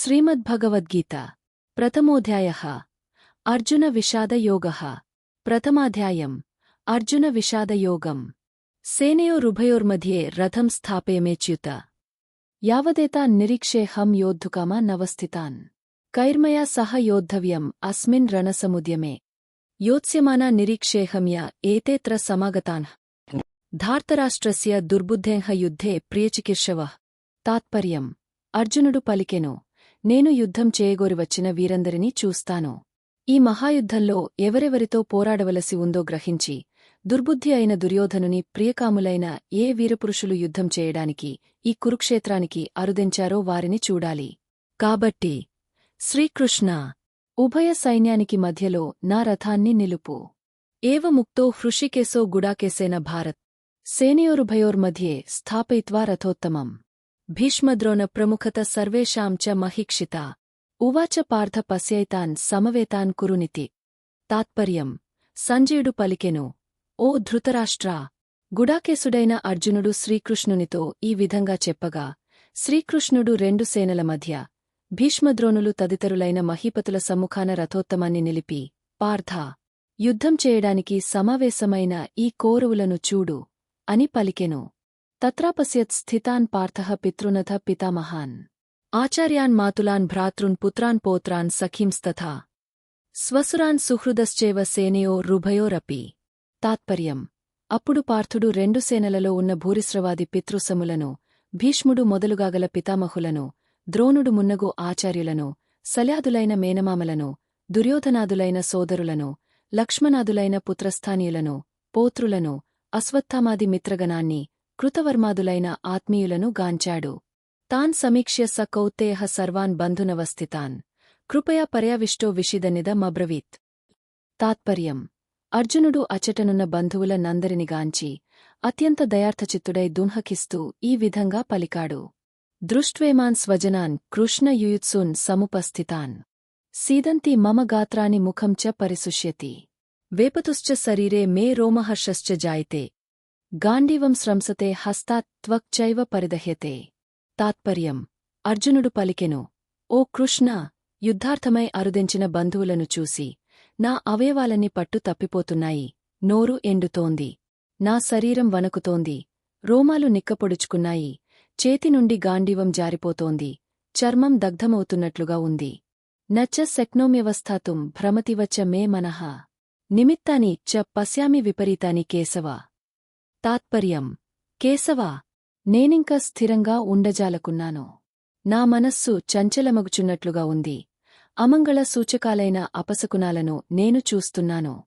श्रीमद्भगवद्गीता प्रथमोऽध्यायः अर्जुनविषादयोगः प्रथमाध्यायम् अर्जुनविषादयोगम् सेनयोरुभयोर्मध्ये रथं स्थापयमेच्युत यावदेतान् निरीक्षे हम योद्धुकामा नवस्थितान् कैर्मया सह योद्धव्यम् अस्मिन् रणसमुद्यमे योत्स्यमाना निरीक्षेऽहं य एतेऽत्र समागतान् धार्तराष्ट्रस्य दुर्बुद्धेह युद्धे प्रियचिकीर्षवः तात्पर्यम् అర్జునుడు पलिकेनो నేను యుద్ధం చేయగోరి వచ్చిన వీరందరినీ చూస్తాను. ఈ మహాయుద్ధంలో ఎవరెవరితో పోరాడవలసి ఉందో గ్రహించి దుర్బుద్ధి అయిన దుర్యోధనుని ప్రియకాములైన ఏ వీరపురుషులు యుద్ధం చేయడానికి ఈ కురుక్షేత్రానికి అరుదెంచారో వారిని చూడాలి. కాబట్టి శ్రీకృష్ణ ఉభయ సైన్యానికి మధ్యలో నా రథాన్ని నిలుపు. ఏవముక్తో హృషికేశో గుడాకేసేన భారత్. సేనయోరుభయోర్మధ్యే స్థాపయిత్వా రథోత్తమం. భీష్మద్రోణ ప్రముఖత సర్వేషాం చ మహిక్షిత. ఉవాచ పార్థ పశ్యైతాన్ సమవేతాన్ కురునితి. తాత్పర్యం. సంజయుడు పలికెను. ఓ ధృతరాష్ట్రా! గుడాకేశుడైన అర్జునుడు శ్రీకృష్ణునితో ఈ విధంగా చెప్పగా శ్రీకృష్ణుడు రెండు సేనల మధ్య భీష్మద్రోణులు తదితరులైన మహీపతుల సమ్ముఖాన రథోత్తమాన్ని నిలిపి పార్థ! యుద్ధం చేయడానికి సమావేశమైన ఈ కోరువులను చూడు అని పలికెను. తత్రాపశ్యత్ స్థితాన్ పార్థః పితృనథ పితామహాన్. ఆచార్యాన్ మాతులాన్ భ్రాతృన్ పుత్రాన్ పోత్రాన్ సఖీంస్తథా స్వసురాన్ సుహృదశ్చేవ సేనయో రుభయోరపి తాత్పర్యం. అప్పుడు పార్థుడు రెండు సేనలలో ఉన్న భూరిశ్రవాది పితృసములను భీష్ముడు మొదలుగాగల పితామహులను ద్రోణుడు మున్నగు ఆచార్యులను సల్యాదులైన మేనమామలను దుర్యోధనాదులైన సోదరులను లక్ష్మణాదులైన పుత్రస్థానీయులను పోత్రులను అశ్వత్థామాది మిత్రగణాన్ని కృతవర్మాదులైన ఆత్మీయులను గాంచాడు. తాన్ సమీక్ష్య స కౌతేహ సర్వాన్ బంధునవస్థితాన్. కృపయా పర్యావిష్టో విషిదనిదమబ్రవీత్ తాత్పర్యం. అర్జునుడు అచటనున్న బంధువుల నందరిని గాంచి అత్యంత దయార్థచిత్తుడై దుంహకిస్తూ ఈ విధంగా పలికాడు. దృష్ట్వేమాన్ స్వజనాన్ కృష్ణయుయుత్సూన్ సముపస్థితాన్. సీదంతి మమ గాత్రాని ముఖం చ పరిశుష్యతి. వేపతుశ్చ శరీరే మే రోమహర్షశ్చ జాయితే. గాంధీవం స్రంసతే హస్తాత్ త్వక్చైవ పరిదహ్యతే. తాత్పర్యం. అర్జునుడు పలికెను. ఓ కృష్ణ యుద్ధార్థమై అరుదెంచిన బంధువులను చూసి నా అవయవాలన్నీ పట్టు తప్పిపోతున్నాయి నోరు ఎండుతోంది నా శరీరం వణకుతోంది రోమాలు నిక్కపొడుచుకున్నాయి చేతి నుండి గాంధీవం జారిపోతోంది చర్మం దగ్ధమవుతున్నట్లుగా ఉంది. నచ్చ శక్నోమ్యవస్థాతుం భ్రమతివచ్చ మే మనహ నిమిత్తాని చ పశ్యామి విపరీతాని కేశవ. తాత్పర్యం. కేశవా నేనింక స్థిరంగా ఉండజాలకున్నాను. నా మనస్సు చంచలమగుచున్నట్లుగా ఉంది. అమంగళ సూచకాలైన అపశకునాలను నేను చూస్తున్నాను.